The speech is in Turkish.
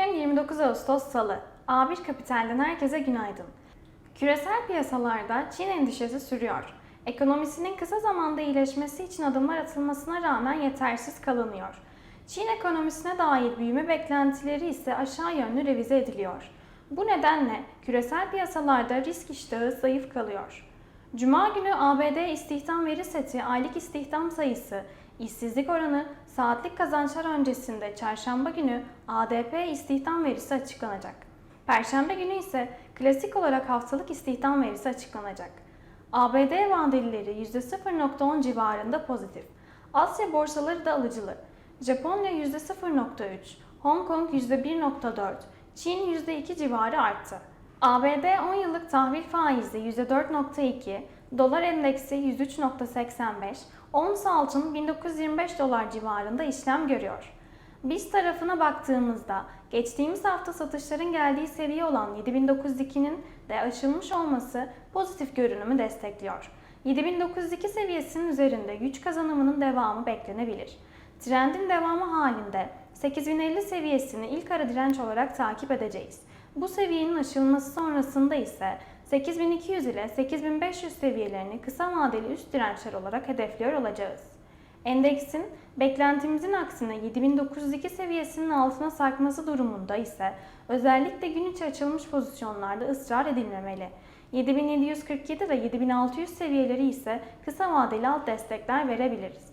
29 Ağustos Salı. A1 Kapital'den herkese günaydın. Küresel piyasalarda Çin endişesi sürüyor. Ekonomisinin kısa zamanda iyileşmesi için adımlar atılmasına rağmen yetersiz kalınıyor. Çin ekonomisine dair büyüme beklentileri ise aşağı yönlü revize ediliyor. Bu nedenle küresel piyasalarda risk iştahı zayıf kalıyor. Cuma günü ABD istihdam veri seti, aylık istihdam sayısı, işsizlik oranı, saatlik kazançlar öncesinde çarşamba günü ADP istihdam verisi açıklanacak. Perşembe günü ise klasik olarak haftalık istihdam verisi açıklanacak. ABD vadelileri %0.10 civarında pozitif. Asya borsaları da alıcılı. Japonya %0.3, Hong Kong %1.4, Çin %2 civarı arttı. ABD 10 yıllık tahvil faizi %4.2, dolar endeksi 103.85, ons altın 1925 dolar civarında işlem görüyor. Biz tarafına baktığımızda geçtiğimiz hafta satışların geldiği seviye olan 7902'nin de aşılmış olması pozitif görünümü destekliyor. 7902 seviyesinin üzerinde güç kazanımının devamı beklenebilir. Trendin devamı halinde 8050 seviyesini ilk ara direnç olarak takip edeceğiz. Bu seviyenin aşılması sonrasında ise 8200 ile 8500 seviyelerini kısa vadeli üst dirençler olarak hedefliyor olacağız. Endeksin beklentimizin aksine 7902 seviyesinin altına sarkması durumunda ise özellikle gün içi açılmış pozisyonlarda ısrar edilmemeli. 7747 ve 7600 seviyeleri ise kısa vadeli alt destekler verebiliriz.